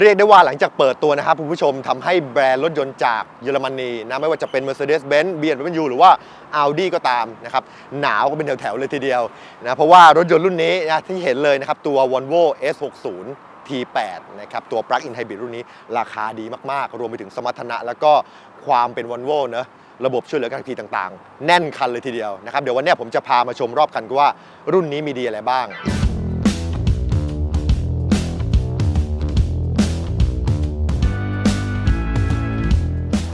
เรียกได้ว่าหลังจากเปิดตัวนะครับคุณผู้ชมทำให้แบรนด์รถยนต์จากเยอรมนีนะไม่ว่าจะเป็น Mercedes-Benz BMW หรือว่า Audi ก็ตามนะครับหนาวก็เป็นแถวๆเลยทีเดียวนะเพราะว่ารถยนต์รุ่นนี้นะที่เห็นเลยนะครับตัว Volvo S60 T8 นะครับตัว Plug-in Hybrid รุ่นนี้ราคาดีมากๆ รวมไปถึงสมรรถนะ แล้วก็ความเป็น Volvo เนอะระบบช่วยเหลือการขับขี่ต่างๆ แน่นคันเลยทีเดียวนะครับเดี๋ยววันนี้ผมจะพามาชมรอบคันกันว่ารุ่นนี้มีดีอะไรบ้าง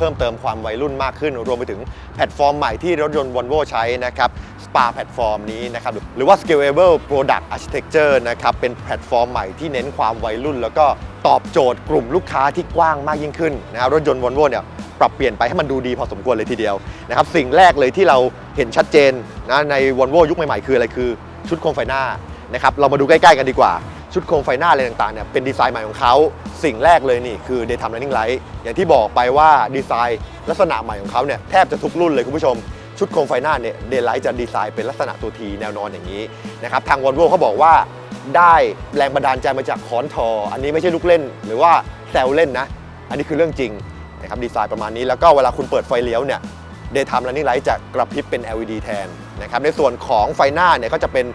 เพิ่มเติมความวัยรุ่นมากขึ้น รวมไปถึงแพลตฟอร์มใหม่ที่รถยนต์ Volvo ใช้นะครับ Spa แพลตฟอร์มนี้นะครับหรือว่า Scalable Product Architecture นะครับเป็นแพลตฟอร์มใหม่ที่เน้นความวัยรุ่น แล้วก็ตอบโจทย์กลุ่มลูกค้าที่กว้างมากยิ่งขึ้นนะครับรถยนต์ Volvo เนี่ยปรับเปลี่ยนไปให้มันดูดีพอสมควรเลยทีเดียวนะครับสิ่งแรกเลยที่เราเห็นชัดเจนนะใน Volvo ยุคใหม่ๆ คืออะไรคือชุดโคมไฟหน้านะครับเรามาดูใกล้ ๆ กันดีกว่า ชุดโคมไฟหน้าอะไรต่างๆเนี่ยเป็นดีไซน์ใหม่ของเขาสิ่งแรกเลยนี่คือ Daytime Running Light อย่างที่บอกไปว่าดีไซน์ลักษณะใหม่ของเขาเนี่ยแทบจะทุกรุ่นเลยคุณผู้ชมชุดโคมไฟหน้าเนี่ยเดย์ไลท์จะดีไซน์เป็นลักษณะตัวทีแนวนอนอย่างนี้นะครับทางวอลโวเขาบอกว่าได้แรงบันดาลใจมาจากคอนทอ อันนี้ไม่ใช่ลูกเล่น หรือว่าแซวเล่นนะ อันนี้คือเรื่องจริงนะครับดีไซน์ประมาณนี้แล้วก็เวลาคุณเปิดไฟเลี้ยวเนี่ย Daytime Running Light จะกระพริบเป็น LED แทน นะครับในส่วนของไฟหน้าเนี่ยก็จะเป็น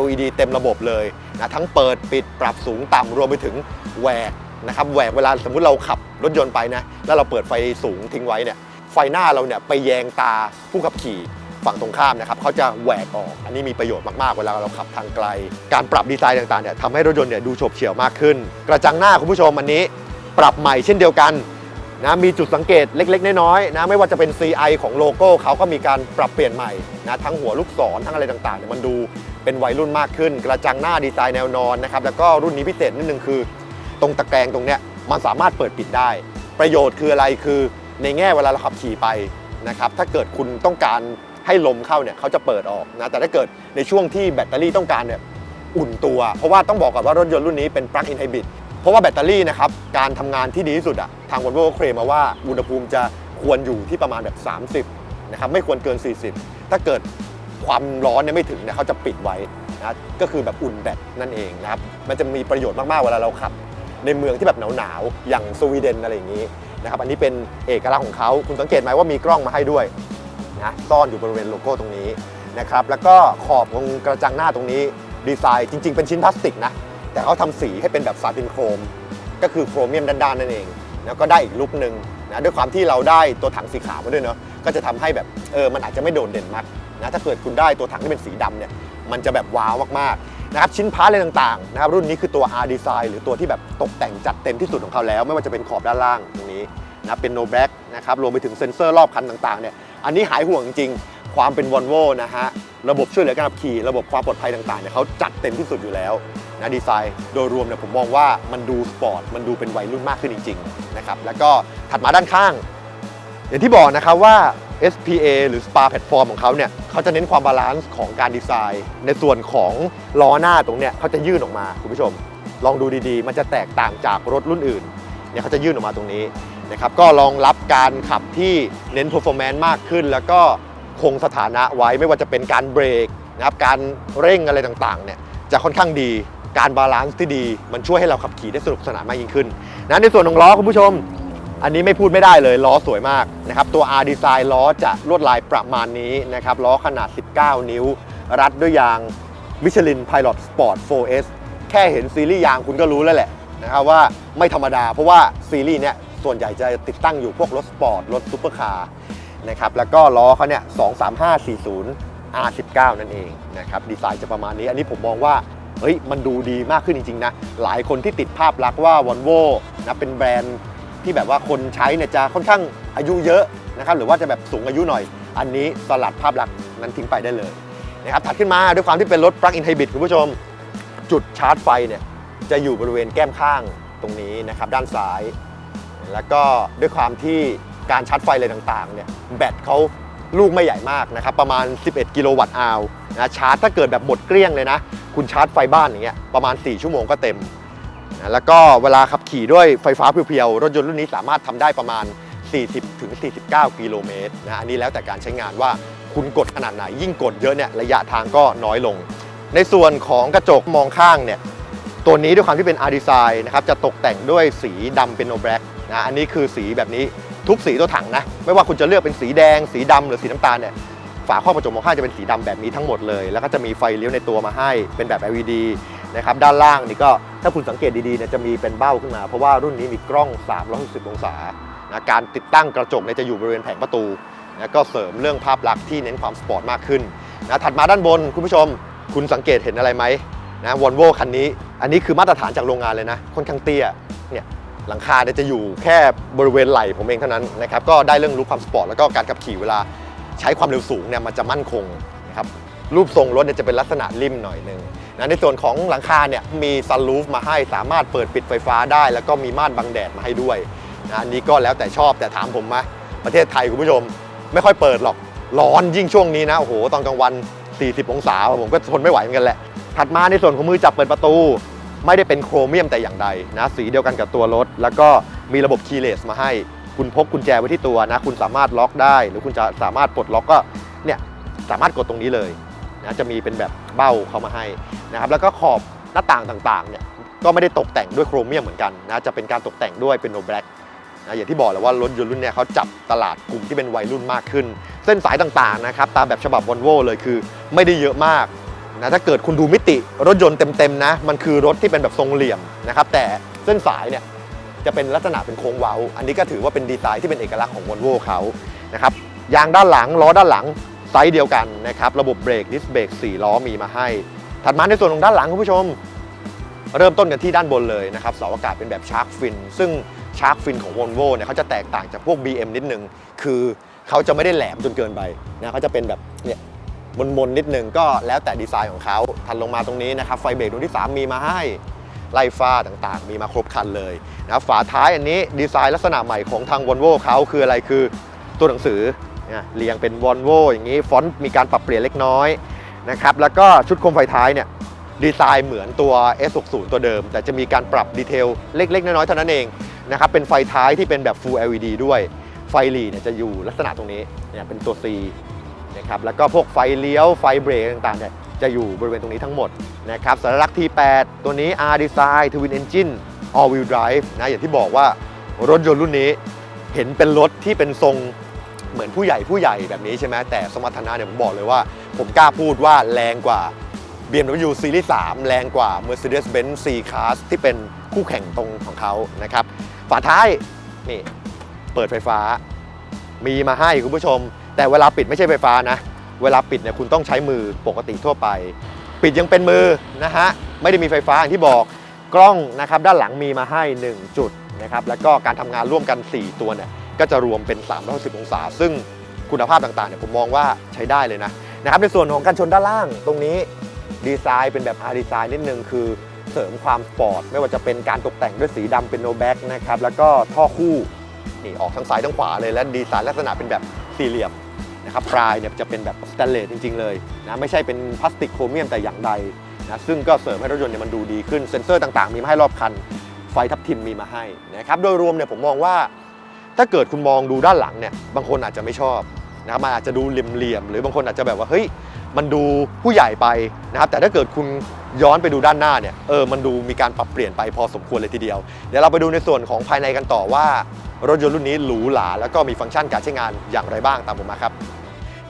LED เต็มระบบเลยนะทั้งเปิดปิดปรับสูงต่ำรวมไปถึงแหวกนะครับแหวกเวลาสมมุติเราขับรถยนต์ไปนะแล้วเราเปิดไฟสูงทิ้งไว้เนี่ยไฟหน้าเราเนี่ยไปแยงตาผู้ขับขี่ฝั่งตรงข้ามนะครับเขาจะแหวกออก อันนี้มีประโยชน์มาก ๆ เวลาเราขับทางไกล การปรับดีไซน์ต่างๆเนี่ยทำให้รถยนต์เนี่ยดูโฉบเฉี่ยวมากขึ้น กระจังหน้าคุณผู้ชมอันนี้ ปรับใหม่เช่นเดียวกัน นะมีจุดสังเกตเล็กๆ น้อยๆนะไม่ว่าจะเป็น CI ของโลโก้เขาก็มีการปรับเปลี่ยนใหม่นะทั้งหัวลูกศรทั้งอะไรต่างๆเนี่ยมันดูเป็นวัยรุ่นมากขึ้น กระจังหน้าดีไซน์แนวนอนนะครับแล้วก็รุ่นนี้พิเศษนิดนึงคือ ตรงตะแกรงตรงเนี้ยมันสามารถเปิดปิดได้ ประโยชน์คืออะไรคือในแง่เวลาเราขับขี่ไปนะครับถ้าเกิดคุณต้องการให้ลมเข้าเนี่ยเขาจะเปิดออกนะแต่ถ้าเกิดในช่วงที่แบตเตอรี่ต้องการเนี่ยอุ่นตัว เพราะว่าต้องบอกก่อนว่ารถยนต์รุ่นนี้เป็น plug-in hybrid เพราะว่าแบตเตอรี่นะครับการทำงานที่ดีที่สุดอะทาง Volvo เคลมมาว่าอุณหภูมิจะควรอยู่ที่ประมาณแบบ 30นะครับไม่ควรเกิน 40 ถ้าเกิดความร้อนเนี่ยไม่ถึงเนี่ยเขาจะปิดไว้นะก็คือแบบอุ่นแบตนั่นเองนะครับมันจะมีประโยชน์มาก ๆ เวลาเราขับ ในเมืองที่แบบหนาวๆอย่างสวีเดนอะไรอย่างนี้นะครับอันนี้เป็นเอกลักษณ์ของเขาคุณสังเกตไหมว่ามีกล้องมาให้ด้วยนะซ่อนอยู่บริเวณโลโก้ตรงนี้นะครับแล้วก็ขอบของกระจังหน้าตรงนี้ดีไซน์จริง ๆ เป็นชิ้นพลาสติกนะ แต่เขาทำสีให้เป็นแบบซาตินโครม ก็คือโครเมียมด้านๆนั่นเองแล้วก็ได้อีกลุคหนึ่งนะด้วยความที่เราได้ตัวถังสีขาวมาด้วยเนาะก็จะทำให้แบบเออมันอาจจะไม่โดดเด่นมากนะถ้าเกิดคุณได้ตัวถังที่เป็นสีดำเนี่ยมันจะแบบว้าวมากๆนะครับชิ้นพาร์ทอะไรต่างๆนะครับรุ่นนี้คือตัว R Design หรือตัวที่แบบตกแต่งจัดเต็มที่สุดของเขาแล้ว ไม่ว่าจะเป็นขอบด้านล่างตรงนี้นะเป็น no black นะครับรวมไปถึงเซ็นเซอร์รอบคันต่างๆเนี่ยอันนี้หายห่วงจริงความเป็น Volvo นะฮะ ระบบช่วยเหลือการขับขี่ ระบบความปลอดภัยต่างๆเนี่ยเขาจัดเต็มที่สุดอยู่แล้วนะดีไซน์โดยรวมเนี่ยผมมองว่ามันดูสปอร์ตมันดูเป็นวัยรุ่นมากขึ้นจริงๆนะครับแล้วก็ถัดมาด้านข้าง อย่างที่บอกนะครับว่า SPA หรือ SPA แพลตฟอร์มของเขาเนี่ยเขาจะเน้นความบาลานซ์ของการดีไซน์ ในส่วนของล้อหน้าตรงเนี้ยเขาจะยื่นออกมาคุณผู้ชม ลองดูดีๆ มันจะแตกต่างจากรถรุ่นอื่นเนี่ยเขาจะยื่นออกมาตรงนี้นะครับก็รองรับการขับที่เน้น performance มากขึ้น แล้วก็ คงสถานะไว้ไม่ว่าจะเป็นการเบรกนะครับการเร่งอะไรต่างๆเนี่ยจะค่อนข้างดีการบาลานซ์ที่ดี มันช่วยให้เราขับขี่ได้สนุกสนานมากยิ่งขึ้นนะในส่วนของล้อคุณผู้ชม อันนี้ไม่พูดไม่ได้เลยล้อสวยมากนะครับตัว R Design ล้อจะลวดลายประมาณนี้นะครับล้อขนาด 19 นิ้ว รัดด้วยยาง Michelin Pilot Sport 4S แค่เห็นซีรีส์ยางคุณก็รู้แล้วแหละนะครับว่าไม่ธรรมดาเพราะว่าซีรีส์เนี้ยส่วนใหญ่จะติดตั้งอยู่พวกรถสปอร์ตรถซูเปอร์คาร์ นะครับแล้วก็ล้อเขาเนี่ย23540 R19 นั่นเองนะครับดีไซน์จะประมาณนี้ อันนี้ผมมองว่าเฮ้ยมันดูดีมากขึ้นจริงๆนะหลายคนที่ติดภาพลักษณ์ว่า Volvo นะเป็นแบรนด์ที่แบบว่าคนใช้เนี่ยจะค่อนข้างอายุเยอะนะครับหรือว่าจะแบบสูงอายุหน่อย อันนี้สลัดภาพลักษณ์นั้นทิ้งไปได้เลยนะครับถัดขึ้นมาด้วยความที่เป็นรถ Plug-in Hybrid คุณผู้ชม จุดชาร์จไฟเนี่ยจะอยู่บริเวณแก้มข้างตรงนี้นะครับด้านซ้าย แล้วก็ด้วยความที่ การชาร์จไฟอะไรต่างๆเนี่ยแบตเขาลูกไม่ใหญ่มากนะครับประมาณ 11 กิโลวัตต์อาวนะชาร์จถ้าเกิดแบบหมดเกลี้ยงเลยนะ คุณชาร์จไฟบ้านอย่างเงี้ยประมาณ 4 ชั่วโมงก็เต็มนะแล้วก็เวลาขับขี่ด้วยไฟฟ้าเพียวๆ รถยนต์รุ่นนี้สามารถทำได้ประมาณ 40ถึง49 กิโลเมตรนะอันนี้แล้วแต่การใช้งานว่าคุณกดขนาดไหน ยิ่งกดเยอะเนี่ยระยะทางก็น้อยลง ในส่วนของกระจกมองข้างเนี่ยตัวนี้ด้วยความที่เป็น R Design นะครับจะตกแต่งด้วยสีดำเป็นโนแบล็กนะอันนี้คือสีแบบนี้ ทุกสีตัวถังนะ ไม่ว่าคุณจะเลือกเป็นสีแดง สีดำหรือสีน้ำตาลเนี่ยฝาครอบกระจกมองข้างจะเป็นสีดำแบบนี้ทั้งหมดเลย แล้วก็จะมีไฟเลี้ยวในตัวมาให้เป็นแบบ LED นะครับด้านล่างนี่ก็ถ้าคุณสังเกตดีๆเนี่ยจะมีเป็นเบ้าขึ้นมา เพราะว่ารุ่นนี้มีกล้อง 360 องศานะการติดตั้งกระจกเนี่ยจะอยู่บริเวณแผงประตูนะก็เสริมเรื่องภาพลักษณ์ที่เน้นความสปอร์ตมากขึ้นนะถัดมาด้านบนคุณผู้ชม คุณสังเกตเห็นอะไรไหมนะวอลโวคันนี้ อันนี้คือมาตรฐานจากโรงงานเลยนะค่อนข้างเตี้ยเนี่ย หลังคาเนี่ยจะอยู่แค่บริเวณไหล่ผมเองเท่านั้นนะครับก็ได้เรื่องรู้ความสปอร์ตแล้วก็การขับขี่เวลาใช้ความเร็วสูงเนี่ยมันจะมั่นคงนะครับรูปทรงรถเนี่ยจะเป็นลักษณะริมหน่อยหนึ่งนะในส่วนของหลังคาเนี่ยมีซันรูฟมาให้สามารถเปิดปิดไฟฟ้าได้ แล้วก็มีม่านบังแดดมาให้ด้วยนะอันนี้ก็แล้วแต่ชอบแต่ถามผมไหมประเทศไทยคุณผู้ชม ไม่ค่อยเปิดหรอกร้อนยิ่งช่วงนี้นะโอ้โหตอนกลางวัน 40 องศาผมก็ทนไม่ไหวเหมือนกันแหละถัดมาในส่วนของมือจับเปิดประตู ไม่ได้เป็นโครเมียมแต่อย่างใดนะสีเดียวกันกับตัวรถ แล้วก็มีระบบคีย์เลสมาให้ คุณพกกุญแจไว้ที่ตัวนะ คุณสามารถล็อกได้ หรือคุณจะสามารถปลดล็อกก็เนี่ยสามารถกดตรงนี้เลยนะจะมีเป็นแบบเบ้าเข้ามาให้นะครับแล้วก็ขอบหน้าต่างต่างๆเนี่ยก็ไม่ได้ตกแต่งด้วยโครเมียมเหมือนกันนะจะเป็นการตกแต่งด้วยเป็นโนแบล็กนะอย่างที่บอกแล้วว่ารถยนต์รุ่นเนี้ยเขาจับตลาดกลุ่มที่เป็นวัยรุ่นมากขึ้น เส้นสายต่างๆนะครับตามแบบฉบับวอลโวเลยคือ ไม่ได้เยอะมาก นะถ้าเกิดคุณดูมิติรถยนต์เต็มๆนะ มันคือรถที่เป็นแบบทรงเหลี่ยมนะครับแต่เส้นสายเนี่ยจะเป็นลักษณะเป็นโค้งเว้า อันนี้ก็ถือว่าเป็นดีไซน์ที่เป็นเอกลักษณ์ของวอลโวเขานะครับยางด้านหลังล้อด้านหลังไซส์เดียวกันนะครับระบบเบรกดิสเบรก4ล้อมีมาให้ ถัดมาในส่วนของด้านหลังคุณผู้ชม เริ่มต้นกันที่ด้านบนเลยนะครับเสาอากาศเป็นแบบชาร์กฟินซึ่งชาร์กฟินของ Volvo เนี่ยเขาจะแตกต่างจากพวก BM นิดนึงคือเขาจะไม่ได้แหลมจนเกินไปนะเขาจะเป็นแบบเนี่ย มนๆนนิดนึงก็แล้วแต่ดีไซน์ของเขาถัดลงมาตรงนี้นะครับ ไฟเบรกดวงที่ 3 มีมาให้ไล่ฟ้าต่างๆ มีมาครบคันเลยนะครับฝาท้ายอันนี้ดีไซน์ลักษณะใหม่ของทาง Volvo เขาคืออะไรคือตัวหนังสือเนี่ยเรียงเป็น Volvo อย่างนี้ฟอนต์มีการปรับเปลี่ยนเล็กน้อยนะครับแล้วก็ชุดโคมไฟท้ายเนี่ยดีไซน์เหมือนตัว S60 ตัวเดิม แต่จะมีการปรับดีเทลเล็ก ๆ น้อยๆเท่านั้นเองนะครับเป็นไฟท้ายที่เป็นแบบ Full LED ด้วยไฟหลีเนี่ยจะอยู่ลักษณะตรงนี้เนี่ยเป็นตัว C ครับแล้วก็พวกไฟเลี้ยวไฟเบรกต่างๆเนี่ยจะอยู่บริเวณตรงนี้ทั้งหมดนะครับสัญลักษณ์ T8 ตัวนี้ R Design Twin Engine All Wheel Drive นะอย่างที่บอกว่ารถยนต์รุ่นนี้เห็นเป็นรถที่เป็นทรงเหมือนผู้ใหญ่ผู้ใหญ่แบบนี้ใช่ไหมแต่สมรรถนะเนี่ยผมบอกเลยว่า ผมกล้าพูดว่าแรงกว่า BMW Series 3 แรงกว่า Mercedes-Benz C-Class ที่เป็นคู่แข่งตรงของเขานะครับ ฝาท้ายนี่เปิดไฟฟ้า มีมาให้คุณผู้ชม แต่เวลาปิดไม่ใช่ไฟฟ้านะ เวลาปิดเนี่ยคุณต้องใช้มือปกติทั่วไป ปิดยังเป็นมือนะฮะไม่ได้มีไฟฟ้าอย่างที่บอกกล้องนะครับด้านหลังมีมาให้ 1 จุดนะครับแล้วก็การทำงานร่วมกัน 4 ตัวเนี่ยก็จะรวมเป็น 360 องศา ซึ่งคุณภาพต่างๆเนี่ยผมมองว่าใช้ได้เลยนะนะครับในส่วนของการชนด้านล่างตรงนี้ดีไซน์เป็นแบบ R ดีไซน์นิดนึงคือเสริมความสปอร์ตไม่ว่าจะเป็นการตกแต่งด้วยสีดำเป็นโนแบ็กนะครับแล้วก็ท่อคู่ นี่ออกทั้งซ้ายทั้งขวาเลยและดีไซน์ลักษณะเป็นแบบสี่เหลี่ยมนะครับปลายเนี่ยจะเป็นแบบสแตนเลสจริง ๆ เลยนะไม่ใช่เป็นพลาสติกโครเมียมแต่อย่างใดนะซึ่งก็เสริมให้รถยนต์เนี่ยมันดูดีขึ้นเซ็นเซอร์ต่างๆ มีมาให้รอบคัน ไฟทับทิมมีมาให้นะครับโดยรวมเนี่ยผมมองว่า ถ้าเกิดคุณมองดูด้านหลังเนี่ยบางคนอาจจะไม่ชอบนะครับมันอาจจะดูเหลี่ยมๆหรือบางคนอาจจะแบบว่าเฮ้ยมันดูผู้ใหญ่ไปนะครับแต่ถ้าเกิดคุณ ย้อนไปดูด้านหน้าเนี่ยเออมันดูมีการปรับเปลี่ยนไปพอสมควรเลยทีเดียว เดี๋ยวเราไปดูในส่วนของภายในกันต่อว่า รถยนต์รุ่นนี้หรูหราแล้วก็มีฟังก์ชันการใช้งานอย่างไรบ้างตามผมมาครับ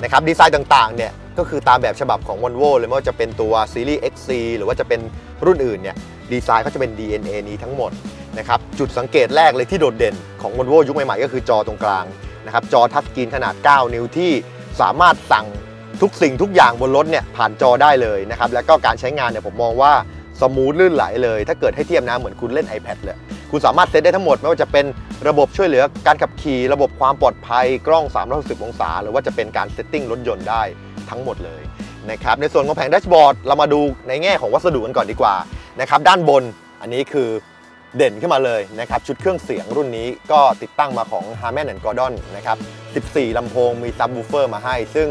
นะครับดีไซน์ต่างๆเนี่ยก็คือตามแบบฉบับของ Volvo เลยไม่ว่าจะเป็นตัวซีรีส์ XC หรือว่าจะเป็นรุ่นอื่นเนี่ยดีไซน์เขาจะเป็น DNA นี้ทั้งหมดนะครับจุดสังเกตแรกเลยที่โดดเด่นของ Volvo ยุคใหม่ๆ ก็คือจอตรงกลางนะครับจอทัชสกรีนขนาด 9 นิ้วที่สามารถสั่ง ทุกสิ่งทุกอย่างบนรถเนี่ยผ่านจอได้เลยนะครับแล้วก็การใช้งานเนี่ยผมมองว่าสมูทลื่นไหลเลย ถ้าเกิดให้เทียบนะเหมือนคุณเล่น iPad เลย คุณสามารถเซตได้ทั้งหมด ไม่ว่าจะเป็นระบบช่วยเหลือการขับขี่ ระบบความปลอดภัย กล้อง 360 องศา หรือว่าจะเป็นการเซตติ้งรถยนต์ได้ทั้งหมดเลยนะครับในส่วนของแผงแดชบอร์ดเรามาดูในแง่ของวัสดุกันก่อนดีกว่านะครับด้านบนอันนี้คือเด่นขึ้นมาเลยนะครับชุดเครื่องเสียงรุ่นนี้ก็ติดตั้งมาของ Harman Kardon นะครับ 14ลำโพงมีซับวูเฟอร์มาให้ ซึ่ง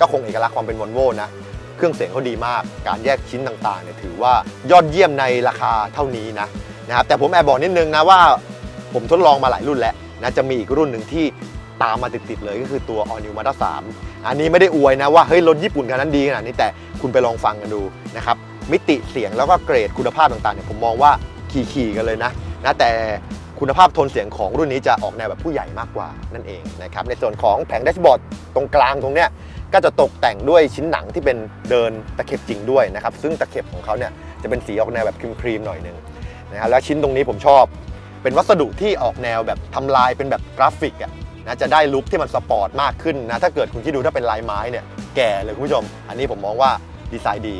ก็คงเอกลักษณ์ความเป็น Volvo นะเครื่องเสียงเขาดีมาก การแยกชิ้นต่างๆเนี่ยถือว่ายอดเยี่ยมในราคาเท่านี้นะนะครับแต่ผมแอบบอกนิดนึงนะว่า ผมทดลองมาหลายรุ่นแล้วนะจะมีอีกรุ่นหนึ่งที่ตามมาติดๆเลยก็คือตัว All New Mazda 3 อันนี้ไม่ได้อวยนะว่าเฮ้ยรถญี่ปุ่นคันนั้นดีขนาดนี้แต่คุณไปลองฟังกันดูนะครับมิติเสียงแล้วก็เกรดคุณภาพต่างๆเนี่ยผมมองว่าขี่ๆกันเลยนะนะแต่คุณภาพโทนเสียงของรุ่นนี้จะออกแนวแบบผู้ใหญ่มากกว่านั่นเองนะครับในส่วนของแผงแดชบอร์ดตรงกลางตรงเนี้ย ก็จะตกแต่งด้วยชิ้นหนังที่เป็นเดินตะเข็บจริงด้วยนะครับ ซึ่งตะเข็บของเขาเนี่ยจะเป็นสีออกแนวแบบครีมๆหน่อยหนึงนะครับแล้วชิ้นตรงนี้ผมชอบ เป็นวัสดุที่ออกแนวแบบทำลายเป็นแบบกราฟิกอะนะจะได้ลุคที่มันสปอร์ตมากขึ้นนะถ้าเกิดคุณคิดดูถ้าเป็นลายไม้เนี่ยแก่เลยคุณผู้ชม อันนี้ผมมองว่าดีไซน์ดี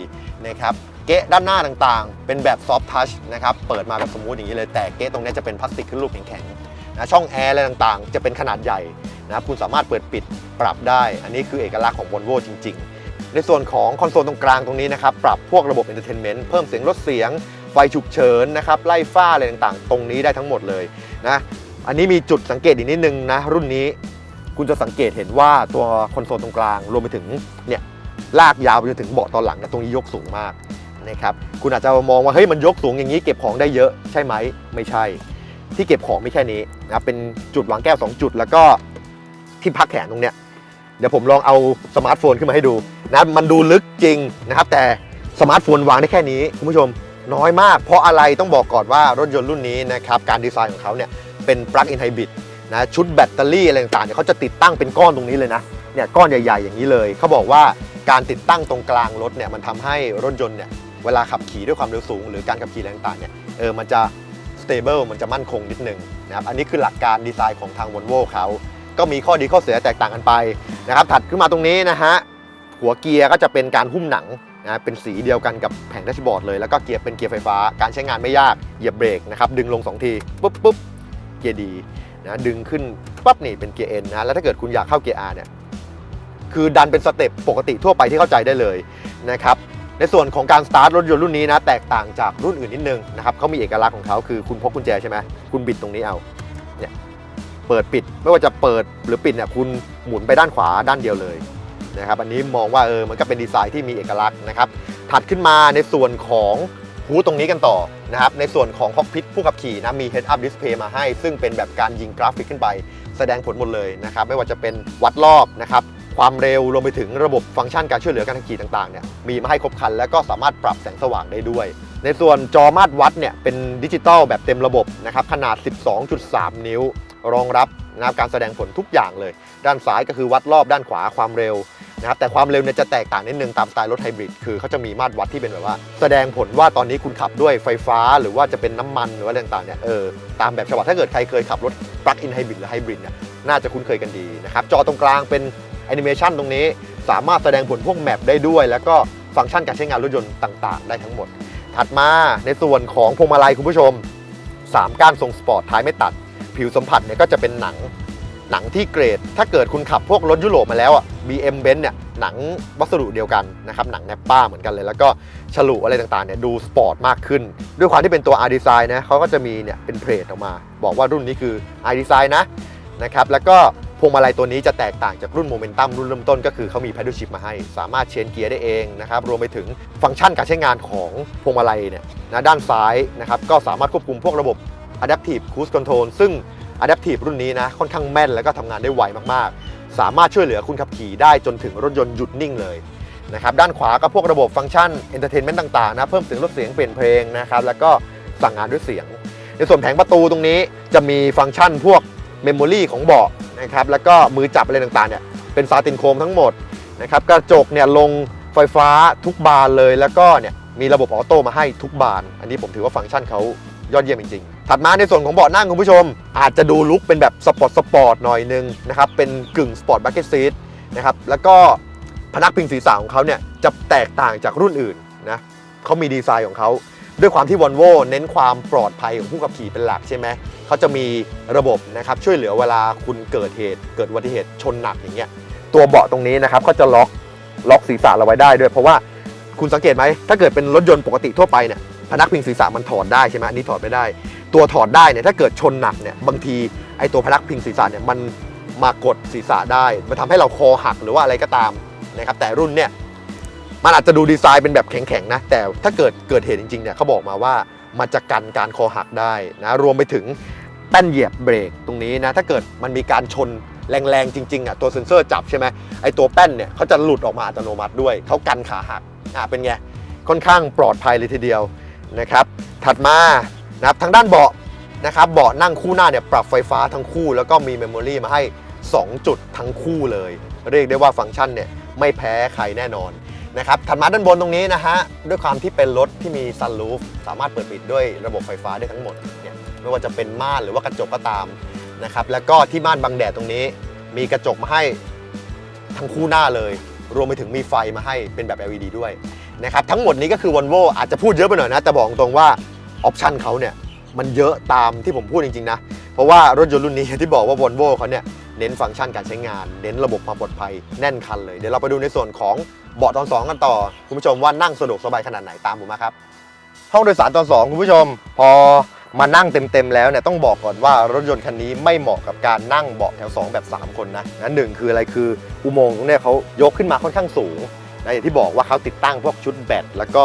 นะครับเกะด้านหน้าต่างๆ เป็นแบบซอฟ t ์ทัชนะครับ เปิดมาแบบสมูทอย่างนี้เลย แต่เกะตรงนี้จะเป็นพลาสติกขึ้นรูปแข็งๆ นะช่องแอร์อะไรต่างๆ จะเป็นขนาดใหญ่นะครับคุณสามารถเปิดปิดปรับได้ อันนี้คือเอกลักษณ์ของ Volvo จริง ๆ ในส่วนของคอนโซลตรงกลางตรงนี้นะครับปรับพวกระบบ Entertainment เพิ่มเสียงลดเสียง ไฟฉุกเฉินนะครับไล่ฝ้าอะไรต่างๆ ตรงนี้ได้ทั้งหมดเลยนะอันนี้มีจุดสังเกตอีกนิดนึงนะรุ่นนี้คุณจะสังเกตเห็นว่าตัวคอนโซลตรงกลางรวมไปถึงเนี่ยลากยาวไปจนถึงเบาะตอนหลังนะตรงนี้ยกสูงมากนะครับคุณอาจจะมองว่าเฮ้ยมันยกสูงอย่างนี้เก็บของได้เยอะใช่ไหมไม่ใช่ ที่เก็บของไม่แค่นี้นะครับเป็นจุดวางแก้ว 2 จุด แล้วก็ที่พักแขนตรงเนี้ยเดี๋ยวผมลองเอาสมาร์ทโฟนขึ้นมาให้ดูนะมันดูลึกจริงนะครับแต่สมาร์ทโฟนวางได้แค่นี้คุณผู้ชมน้อยมาก เพราะอะไรต้องบอกก่อนว่ารถยนต์รุ่นนี้นะครับการดีไซน์ของเขาเนี่ยเป็นปลั๊กอินไฮบริดนะชุดแบตเตอรี่อะไรต่างๆเนี่ยเขาจะติดตั้งเป็นก้อนตรงนี้เลยนะเนี่ยก้อนใหญ่ๆอย่างนี้เลย เขาบอกว่าการติดตั้งตรงกลางรถเนี่ยมันทำให้รถยนต์เนี่ยเวลาขับขี่ด้วยความเร็วสูง หรือการขับขี่อะไรต่างเนี่ยเออมันจะ stable มันจะมั่นคงนิดนึงนะครับอันนี้คือหลักการดีไซน์ของทาง Volvo เขาก็มีข้อดีข้อเสียแตกต่างกันไปนะครับถัดขึ้นมาตรงนี้นะฮะหัวเกียร์ก็จะเป็นการหุ้มหนังนะเป็นสีเดียวกันกับแผงแดชบอร์ดเลยแล้วก็เกียร์เป็นเกียร์ไฟฟ้า การใช้งานไม่ยากเหยียบเบรกนะครับดึงลงสองทีปุ๊บปุ๊บเกียร์ดีนะดึงขึ้นปั๊บนี่เป็นเกียร์ N นนะแล้วถ้าเกิดคุณอยากเข้าเกียร์ R เนี่ยคือดันเป็นสเต็ปปกติทั่วไปที่เข้าใจได้เลยนะครับ ในส่วนของการสตาร์ทรถยนต์รุ่นนี้นะ แตกต่างจากรุ่นอื่นนิดนึงนะครับเขามีเอกลักษณ์ของเขาคือคุณพกกุญแจใช่ไหมคุณบิดตรงนี้เอาเนี่ยเปิดปิดไม่ว่าจะเปิดหรือปิดเนี่ยคุณหมุนไปด้านขวาด้านเดียวเลยนะครับอันนี้มองว่าเออมันก็เป็นดีไซน์ที่มีเอกลักษณ์นะครับถัดขึ้นมาในส่วนของหูตรงนี้กันต่อนะครับในส่วนของคอกพิทผู้ขับขี่นะมี Head Up Display มาให้ ซึ่งเป็นแบบการยิงกราฟิกขึ้นไป แสดงผลหมดเลยนะครับไม่ว่าจะเป็นวัดรอบนะครับ ความเร็วรวมไปถึงระบบฟังก์ชันการช่วยเหลือการขับขี่ต่างๆเนี่ยมีมาให้ครบครัน แล้วก็สามารถปรับแสงสว่างได้ด้วย ในส่วนจอมาตรวัดเนี่ยเป็นดิจิตอลแบบเต็มระบบนะครับขนาด 12.3 นิ้ว รองรับนะครับการแสดงผลทุกอย่างเลย ด้านซ้ายก็คือวัดรอบด้านขวาความเร็วนะครับแต่ความเร็วเนี่ยจะแตกต่างนิดนึงตามสไตล์รถไฮบริดคือเขาจะมีมาตรวัดที่เป็นแบบว่า แสดงผลว่าตอนนี้คุณขับด้วยไฟฟ้าหรือว่าจะเป็นน้ำมันหรือว่าอะไรต่างๆเนี่ยเออตามแบบฉบับถ้าเกิดใครเคยขับรถปลั๊กอินไฮบริดหรือไฮบริดเนี่ยน่าจะคุ้นเคยกันดีนะครับจอตรงกลางเป็น แอนิเมชันตรงนี้สามารถแสดงผลพวกแมปได้ด้วย แล้วก็ฟังก์ชันการใช้งานรถยนต์ต่าง ๆ ได้ทั้งหมด ถัดมาในส่วนของพวงมาลัยคุณผู้ชม 3 ก้านทรงสปอร์ตท้ายไม่ตัด ผิวสัมผัสเนี่ยก็จะเป็นหนังหนังที่เกรด ถ้าเกิดคุณขับพวกรถยุโรปมาแล้วอะ BM Benz เนี่ยหนังวัสดุเดียวกันนะครับหนังแนปป้าเหมือนกันเลย แล้วก็ฉลุอะไรต่างๆเนี่ยดูสปอร์ตมากขึ้น ด้วยความที่เป็นตัว R Design นะเขาก็จะมีเนี่ยเป็นเพลทออกมา บอกว่ารุ่นนี้คือ R Design นะนะครับแล้วก็ พวงมาลัยตัวนี้จะแตกต่างจากรุ่นโมเมนตัมรุ่นเริ่มต้นก็คือเขามี paddle shift มาให้ สามารถเชนเกียร์ได้เองนะครับรวมไปถึงฟังก์ชันการใช้งานของพวงมาลัยเนี่ยนะด้านซ้ายนะครับก็สามารถควบคุมพวกระบบ Adaptive Cruise Control ซึ่ง Adaptive รุ่นนี้นะค่อนข้างแม่นแล้วก็ทำงานได้ไวมากๆ สามารถช่วยเหลือคุณขับขี่ได้จนถึงรถยนต์หยุดนิ่งเลยนะครับด้านขวาก็พวกระบบฟังก์ชัน Entertainment ต่างๆนะเพิ่มเสียงลดเสียงเปลี่ยนเพลงนะครับแล้วก็สั่งงานด้วยเสียง ในส่วนแผงประตูตรงนี้จะมีฟังก์ชันพวกเมมโมรีของเบาะ นะครับแล้วก็มือจับอะไรต่างๆเนี่ยเป็นซาตินโครมทั้งหมดนะครับกระจกเนี่ยลงไฟฟ้าทุกบานเลยแล้วก็เนี่ยมีระบบออโต้มาให้ทุกบาน อันนี้ผมถือว่าฟังก์ชันเขายอดเยี่ยมจริงๆ ถัดมาในส่วนของเบาะนั่งคุณผู้ชม อาจจะดูลุคเป็นแบบสปอร์ตสปอร์ตหน่อยนึงนะครับเป็นกึ่งสปอร์ตบัคเก็ตซีทนะครับแล้วก็พนักพิงศีรษะของเขาเนี่ยจะแตกต่างจากรุ่นอื่นนะเขามีดีไซน์ของเขา ด้วยความที่วอลโวเน้นความปลอดภัยของผู้ขับขี่เป็นหลักใช่ไหมเขาจะมีระบบนะครับช่วยเหลือเวลาคุณเกิดเหตุ เกิดอุบัติเหตุชนหนักอย่างเงี้ยตัวเบาะตรงนี้นะครับก็จะล็อกล็อกศีรษะเราไว้ได้ด้วย เพราะว่าคุณสังเกตไหมถ้าเกิดเป็นรถยนต์ปกติทั่วไปเนี่ยพนักพิงศีรษะมันถอดได้ใช่ไหมอันนี้ถอดไม่ได้ ตัวถอดได้เนี่ยถ้าเกิดชนหนักเนี่ยบางทีไอ้ตัวพนักพิงศีรษะเนี่ยมันมากดศีรษะได้ มันทำให้เราคอหักหรือว่าอะไรก็ตามนะครับแต่รุ่นเนี่ย มันอาจจะดูดีไซน์เป็นแบบแข็งๆนะ แต่ถ้าเกิดเกิดเหตุจริงๆเนี่ยเขาบอกมาว่ามันจะกันการคอหักได้นะรวมไปถึงแป้นเหยียบเบรกตรงนี้นะถ้าเกิดมันมีการชนแรงๆจริงๆอะตัวเซ็นเซอร์จับใช่ไหมไอตัวแป้นเนี่ยเขาจะหลุดออกมาอัตโนมัติด้วยเขากันขาหักอะเป็นไงค่อนข้างปลอดภัยเลยทีเดียวนะครับถัดมานะครับทางด้านเบาะนะครับเบาะนั่งคู่หน้าเนี่ยปรับไฟฟ้าทั้งคู่แล้วก็มีเมมโมรีมาให้ 2 จุดทั้งคู่เลย เรียกได้ว่าฟังก์ชันเนี่ยไม่แพ้ใครแน่นอน นะครับถัดมาด้านบนตรงนี้นะฮะด้วยความที่เป็นรถที่มีซันรูฟสามารถเปิดปิดด้วยระบบไฟฟ้าได้ทั้งหมดเนี่ยไม่ว่าจะเป็นม่านหรือว่ากระจกก็ตามนะครับแล้วก็ที่ม่านบังแดดตรงนี้ มีกระจกมาให้ทั้งคู่หน้าเลย รวมไปถึงมีไฟมาให้เป็นแบบ LED ด้วยนะครับทั้งหมดนี้ก็คือ Volvo อาจจะพูดเยอะไปหน่อยนะ แต่บอกตรงว่าออปชันเขาเนี่ยมันเยอะตามที่ผมพูดจริงๆนะเพราะว่ารถยนต์รุ่นนี้ที่บอกว่า Volvo เขาเนี่ยเน้นฟังก์ชันการใช้งาน เน้นระบบความปลอดภัยแน่นคันเลย เดี๋ยวเราไปดูในส่วนของ เบาะตอน2กันต่อ คุณผู้ชมว่านั่งสะดวกสบายขนาดไหนตามผมมาครับ ห้องโดยสารตอน2คุณผู้ชม พอมานั่งเต็มๆแล้วเนี่ยต้องบอกก่อนว่ารถยนต์คันนี้ไม่เหมาะกับการนั่งเบาะแถว 2 แบบ 3 คนนะนะหนึ่งคืออะไรคืออุโมงค์ตรงเนี่ยเขายกขึ้นมาค่อนข้างสูงนะอย่างที่บอกว่าเขาติดตั้งพวกชุดแบตแล้วก็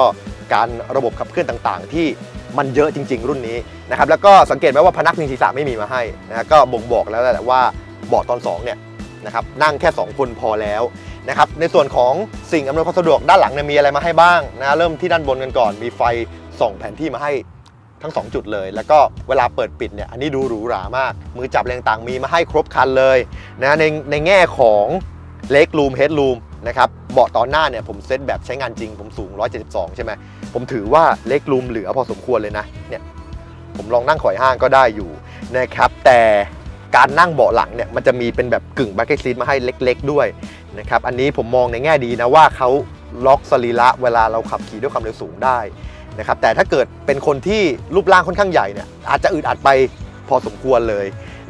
การระบบขับเคลื่อนต่างๆ ที่มันเยอะจริง ๆ รุ่นนี้นะครับแล้วก็สังเกตไหมว่าพนักพิงศีรษะไม่มีมาให้นะก็บ่งบอกแล้วแหละว่าเบาะตอน2เนี่ยนะครับนั่งแค่ 2 คนพอแล้ว นะครับในส่วนของสิ่งอำนวยความสะดวกด้านหลังเนี่ยมีอะไรมาให้บ้างนะเริ่มที่ด้านบนกันก่อน มีไฟส่องแผนที่มาให้ทั้ง 2 จุดเลย แล้วก็เวลาเปิดปิดเนี่ยอันนี้ดูหรูหรามาก มือจับอะไรต่างมีมาให้ครบคันเลยนะในในแง่ของเล็กรูมเฮดรูมนะครับเบาะตอนหน้าเนี่ยผมเซตแบบใช้งานจริง ผมสูง 172 ใช่ไหมผมถือว่าเล็กรูมเหลือพอสมควรเลยนะเนี่ยผมลองนั่งข่อยห้างก็ได้อยู่นะครับแต่การนั่งเบาะหลังเนี่ยมันจะมีเป็นแบบกึ่งบัคเก็ตซีทมาให้เล็ก ๆ ด้วย นะครับ อันนี้ผมมองในแง่ดีนะว่าเขาล็อกสรีระเวลาเราขับขี่ด้วยความเร็วสูงได้นะครับ แต่ถ้าเกิดเป็นคนที่รูปร่างค่อนข้างใหญ่เนี่ยอาจจะอึดอัดไปพอสมควรเลย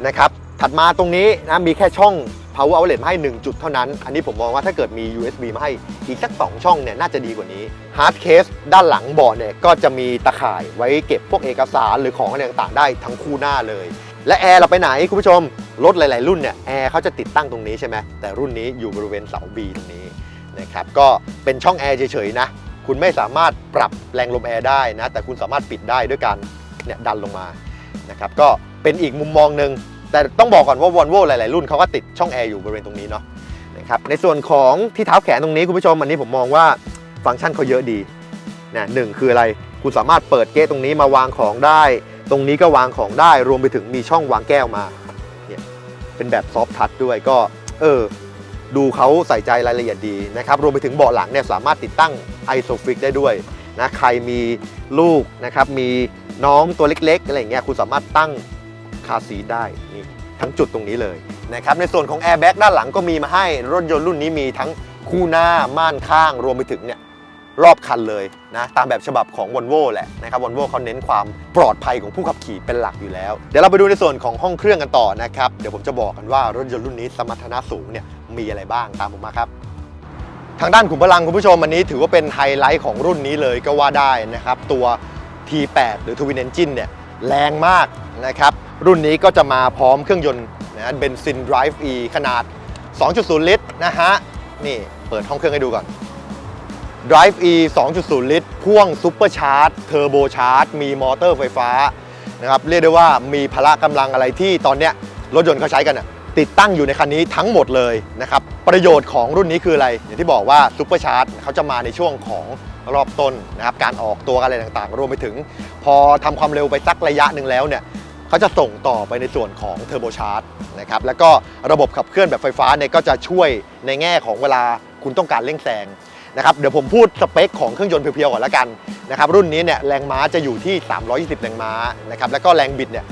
นะครับ ถัดมาตรงนี้นะมีแค่ช่อง power outlet มาให้ 1 จุดเท่านั้น อันนี้ผมมองว่าถ้าเกิดมี USB มาให้อีกสัก 2 ช่องเนี่ยน่าจะดีกว่านี้ hard case ด้านหลังเบาะเนี่ยก็จะมีตะข่ายไว้เก็บพวกเอกสารหรือของอะไรต่างๆได้ทั้งคู่หน้าเลย และแอร์เราไปไหนคุณผู้ชม รถหลาย ๆ รุ่นเนี่ยแอร์เขาจะติดตั้งตรงนี้ใช่ไหมแต่รุ่นนี้อยู่บริเวณเสา B ตรงนี้นะครับก็เป็นช่องแอร์เฉย ๆ นะ คุณไม่สามารถปรับแรงลมแอร์ได้นะ แต่คุณสามารถปิดได้ด้วยการเนี่ยดันลงมานะครับก็เป็นอีกมุมมองหนึ่งแต่ต้องบอกก่อนว่า Volvo หลาย ๆ รุ่นเขาก็ติดช่องแอร์อยู่บริเวณตรงนี้เนาะนะครับในส่วนของที่เท้าแขนตรงนี้คุณผู้ชมอันนี้ผมมองว่าฟังก์ชันเขาเยอะดีนะหนึ่งคืออะไรคุณสามารถเปิดเกตตรงนี้มาวางของได้ ตรงนี้ก็วางของได้รวมไปถึงมีช่องวางแก้วมาเนี่ยเป็นแบบซอฟทัชด้วยก็เออดูเขาใส่ใจรายละเอียดดีนะครับรวมไปถึงเบาะหลังเนี่ยสามารถติดตั้ง ISOFIX ได้ด้วยนะใครมีลูกนะครับมีน้องตัวเล็กๆอะไรอย่างเงี้ยคุณสามารถตั้งคาซีได้นี่ทั้งจุดตรงนี้เลยนะครับในส่วนของแอร์แบ็กด้านหลังก็มีมาให้รถยนต์รุ่นนี้มีทั้งคู่หน้าม่านข้างรวมไปถึงเนี่ย รอบคันเลยนะตามแบบฉบับของ v o l v o แหละนะครับ v o l v o เขาเน้นความปลอดภัยของผู้ขับขี่เป็นหลักอยู่แล้ว เดี๋ยวเราไปดูในส่วนของห้องเครื่องกันต่อนะครับ เดี๋ยวผมจะบอกกันว่ารถยนต์รุ่นนี้สมรรถนะสูงเนี่ยมีอะไรบ้างตามผมมาครับทางด้านขุมพลังคุณผู้ชมอันนี้ถือว่าเป็นไฮไลท์ของรุ่นนี้เลยก็ว่าได้นะครับ ตัว T8 หรือ Twin Engine เนี่ยแรงมากนะครับรุ่นนี้ก็จะมาพร้อมเครื่องยนต์นะเบนซิน Drive E ขนาด 2.0 ลิตรนะฮะนี่เปิดห้องเครื่องให้ดูก่อน Drive E 2.0 ลิตร พ่วงซุปเปอร์ชาร์จเทอร์โบชาร์จมีมอเตอร์ไฟฟ้านะครับเรียกได้ว่ามีพละกำลังอะไรที่ตอนเนี้ยรถยนต์เขาใช้กันอะติดตั้งอยู่ในคันนี้ทั้งหมดเลยนะครับ ประโยชน์ของรุ่นนี้คืออะไร อย่างที่บอกว่าซุปเปอร์ชาร์จเขาจะมาในช่วงของรอบต้นนะครับ การออกตัวอะไรต่างๆ รวมไปถึง พอทำความเร็วไปสักระยะหนึ่งแล้วเนี่ยเขาจะส่งต่อไปในส่วนของเทอร์โบชาร์จนะครับ แล้วก็ระบบขับเคลื่อนแบบไฟฟ้าเนี่ยก็จะช่วยในแง่ของเวลาคุณต้องการเร่งแซง นะครับเดี๋ยวผมพูดสเปคของเครื่องยนต์เพียวๆก่อนละกันนะครับรุ่นนี้เนี่ยแรงม้าจะอยู่ที่ 320 แรงม้านะครับแล้วก็แรงบิดเนี่ย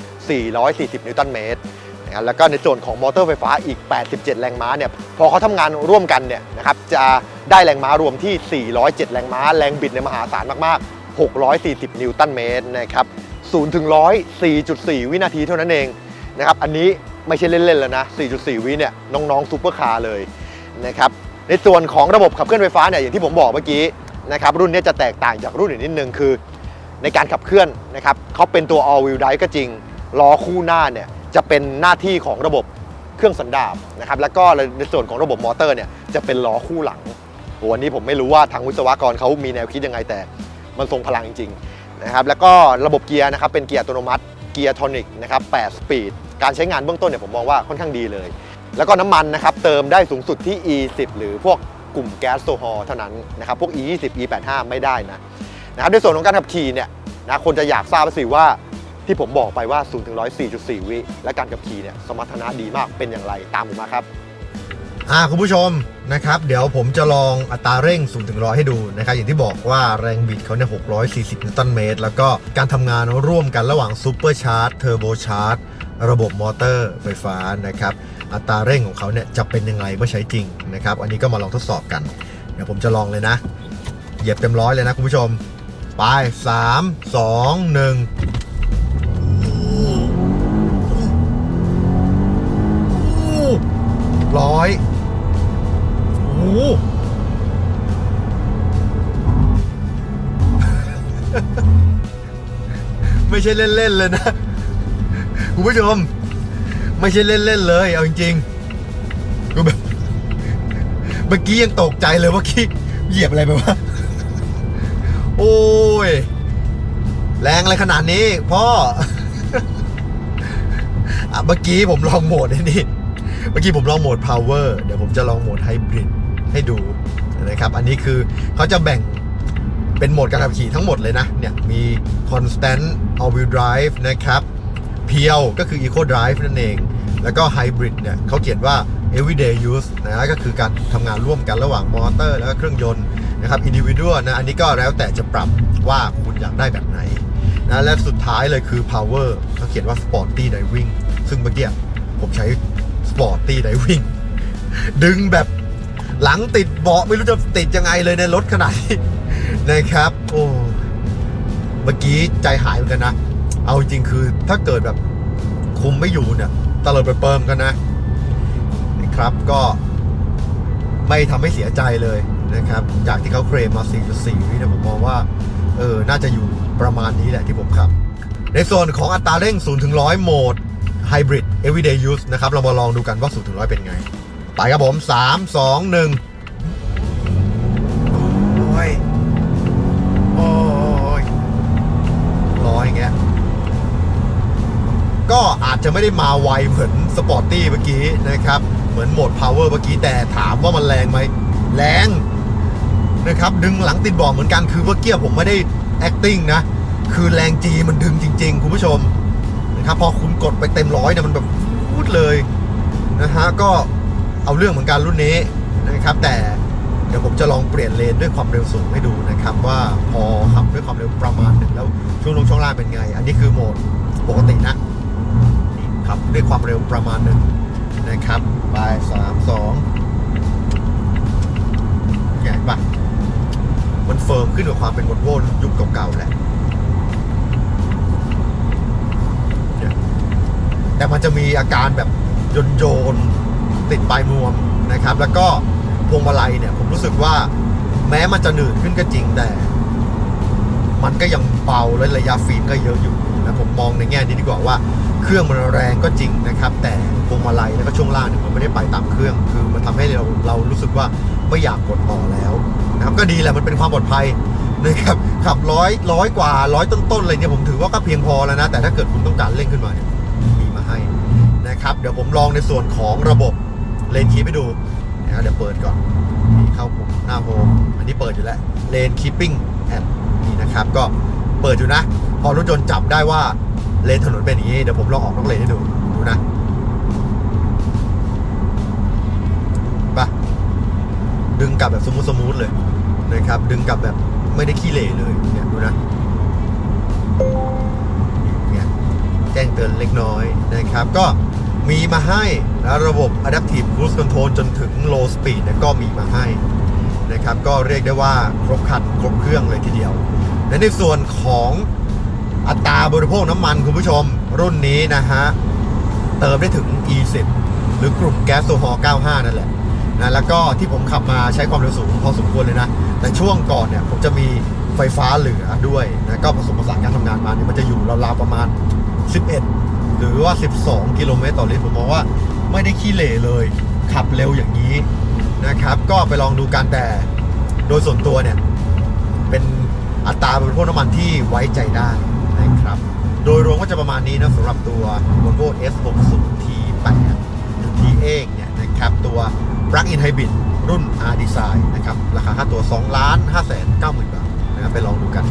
440 นิวตันเมตรนะครับแล้วก็ในส่วนของมอเตอร์ไฟฟ้าอีก 87 แรงม้าเนี่ยพอเขาทำงานร่วมกันเนี่ยนะครับจะได้แรงม้ารวมที่ 407 แรงม้า แรงบิดเนี่ยมหาศาลมากๆ 640 นิวตันเมตรนะครับ0ถึง100 4.4 วินาทีเท่านั้นเองนะครับอันนี้ไม่ใช่เล่นๆแล้วนะ 4.4 วิเนี่ยน้องๆซูเปอร์คาร์เลยนะครับ ในส่วนของระบบขับเคลื่อนไฟฟ้าเนี่ยอย่างที่ผมบอกเมื่อกี้นะครับรุ่นนี้จะแตกต่างจากรุ่นอื่นนิดนึงคือ ในการขับเคลื่อนนะครับเขาเป็นตัว all wheel drive ก็จริงล้อคู่หน้าเนี่ยจะเป็นหน้าที่ของระบบเครื่องสันดาปนะครับแล้วก็ในส่วนของระบบมอเตอร์เนี่ยจะเป็นล้อคู่หลังโอ้วันนี้ผมไม่รู้ว่าทางวิศวกรเขามีแนวคิดยังไงแต่ มันทรงพลังจริงๆนะครับแล้วก็ระบบเกียร์นะครับเป็นเกียร์อัตโนมัติเกียร์โทนิกนะครับ8สปีดการใช้งานเบื้องต้นเนี่ยผมมองว่าค่อนข้างดีเลย แล้วก็น้ำมันนะครับเติมได้สูงสุดที่ E10 หรือพวกกลุ่มแก๊สโซฮอลเท่านั้นนะครับพวก E20 E85 ไม่ได้นะนะครับในส่วนของการขับขี่เนี่ยนะคนจะอยากทราบสิว่าที่ผมบอกไปว่า 0 ถึง 104.4 วิ และการขับขี่เนี่ยสมรรถนะดีมากเป็นอย่างไรตามผมมาครับ อ่าคุณผู้ชมนะครับ เดี๋ยวผมจะลองอัตราเร่ง 0 ถึง 100 ให้ดูนะครับ อย่างที่บอกว่าแรงบิดเขาเนี่ย 640 นิวตันเมตร แล้วก็การทำงานร่วมกันระหว่างซูเปอร์ชาร์จเทอร์โบชาร์จระบบมอเตอร์ไฟฟ้านะครับ อัตราเร่งของเขาเนี่ยจะเป็นยังไงเมื่อใช้จริงนะครับ อันนี้ก็มาลองทดสอบกัน เดี๋ยวผมจะลองเลยนะ เหยียบเต็มร้อยเลยนะคุณผู้ชม ไป3 2 1ร้อยโอ้ไม่ใช่เล่นๆเลยนะ คุณผู้ชม ไม่ใช่เล่นๆเลย เอาจริงๆดูแบบเมื่อกี้ยังตกใจเลยว่ากี้เหยียบอะไรไปวะโอ้ย แรงอะไรขนาดนี้ พ่ออะเมื่อกี้ผมลองโหมดนี่เมื่อกี้ผมลองโหมด power เดี๋ยวผมจะลองโหมด hybrid ให้ดูนะครับ อันนี้คือเขาจะแบ่งเป็นโหมดการขับขี่ทั้งหมดเลยนะ เนี่ย มี constant all wheel drive นะครับ เพียวก็คือ eco drive นั่นเอง แล้วก็ hybrid เนี่ยเขาเขียนว่า everyday use นะก็คือการทำงานร่วมกันระหว่างมอเตอร์ แล้วก็เครื่องยนต์นะครับ individual นะอันนี้ก็แล้วแต่จะปรับว่าคุณอยากได้แบบไหนนะและสุดท้ายเลยคือ power เขาเขียนว่า sporty driving ซึ่งเมื่อกี้ผมใช้ sporty driving ดึงแบบหลังติดเบาะไม่รู้จะติดยังไงเลยในรถขนาดนี้นะครับ โอ้เมื่อกี้ใจหายเหมือนกันนะ เอาจริงคือถ้าเกิดแบบคุมไม่อยู่เนี่ยตลิดไปเปิมกันนะนะครับก็ไม่ทำให้เสียใจเลยนะครับ จากที่เขาเคลมมา 4.4 วิเนี่ยผมมองว่าเออน่าจะอยู่ประมาณนี้แหละที่ผมขับ ในส่วนของอัตราเร่ง 0 ถึง 100 โหมด Hybrid Everyday Use นะครับ เรามาลองดูกันว่า 0 ถึง 100 เป็นไง ไปครับผม 3 2 1 โอ้ย โอ้ยร้อยอย่างเงี้ย ก็อาจจะไม่ได้มาไวเหมือนสปอร์ตี้เมื่อกี้นะครับ เหมือนโหมด power เมื่อกี้แต่ถามว่ามันแรงไหมแรงนะครับดึงหลังติดเบอเหมือนกันคือเมื่อกี้ผมไม่ได้ acting นะ คือแรงจีมันดึงจริง ๆ คุณผู้ชมนะครับพอคุณกดไปเต็มร้อยเนี่ยมันแบบพูดเลยนะฮะก็เอาเรื่องเหมือนกันรุ่นนี้นะครับ แต่เดี๋ยวผมจะลองเปลี่ยนเลนด้วยความเร็วสูงให้ดูนะครับ ว่าพอขับด้วยความเร็วประมาณหนึ่งแล้วช่วงลงช่วงล่างเป็นไง อันนี้คือโหมดปกตินะ ขับด้วยความเร็วประมาณหนึ่งนะครับไปสามสองใหญ่ปะมันเฟิร์มขึ้นกว่าความเป็นวอลโว่ยุคเก่าๆแหละแต่มันจะมีอาการแบบโยนโยนๆติดปลายนวมนะครับ แล้วก็พวงมาลัยเนี่ย ผมรู้สึกว่าแม้มันจะหนืดขึ้นก็จริงแต่ มันก็ยังเบาและระยะฟีดก็เยอะอยู่นะผมมองในแง่นี้ดีกว่าว่า เครื่องมันแรงก็จริงนะครับ แต่พวงมาลัยแล้วก็ช่วงล่างเนี่ยมันไม่ได้ไปตามเครื่อง คือมันทำให้เราเรารู้สึกว่าไม่อยากกดต่อแล้วนะครับก็ดีแหละมันเป็นความปลอดภัยนะครับขับร้อยร้อยกว่าร้อยต้นๆอะไรเนี่ยผมถือว่าก็เพียงพอแล้วนะ แต่ถ้าเกิดคุณต้องการเร่งขึ้นมาเนี่ยมีมาให้นะครับ เดี๋ยวผมลองในส่วนของระบบเลนคีปให้ดูนะครับเดี๋ยวเปิดก่อนนี่เข้าปุ่มหน้าโฮมอันนี้เปิดอยู่แล้วเลนคีปปิ้งแอปนี่นะครับ ก็เปิดอยู่นะ พอรถยนต์จับได้ว่า เลนถนนเป็นอย่างนี้ เดี๋ยวผมลองออกนอกเลนให้ดู ดูนะไปะดึงกลับแบบสมูทสมูทเลยนะครับ ดึงกลับแบบไม่ได้ขี้เหร่เลยเนี่ยดูนะเนี่ยแจ้งเตือนเล็กน้อยนะครับ ก็มีมาให้นะระบบ Adaptive Cruise Control จนถึง Low Speed นะก็มีมาให้นะครับ ก็เรียกได้ว่าครบคันครบเครื่องเลยทีเดียวและในส่วนของ อัตราบริโภคน้ำมันคุณผู้ชม รุ่นนี้นะฮะ เติมได้ถึง E10 หรือกลุ่มแก๊สโซฮอล์95 นั่นแหละนะแล้วก็ที่ผมขับมาใช้ความเร็วสูงพอสมควรเลยนะ แต่ช่วงก่อนเนี่ยผมจะมีไฟฟ้าเหลือด้วยนะก็ผสมผสานการทำงานมาเนี่ยมันจะอยู่ราวๆประมาณ 11 หรือว่า 12 กิโลเมตรต่อลิตรผมมองว่าไม่ได้ขี้เหร่เลย ขับเร็วอย่างนี้นะครับ ก็ไปลองดูกันแต่โดยส่วนตัวเนี่ย เป็นอัตราบริโภคน้ำมันที่ไว้ใจได้ นะครับ โดยรวมก็จะประมาณนี้นะสำหรับตัว Volvo S60 T8 หรือ T8 เนี่ยนะครับตัว Plug-in Hybrid รุ่น R Design นะครับ ราคาค่าตัว2ล้าน5แสน9หมื่นบาทนะครับไปลองดูกัน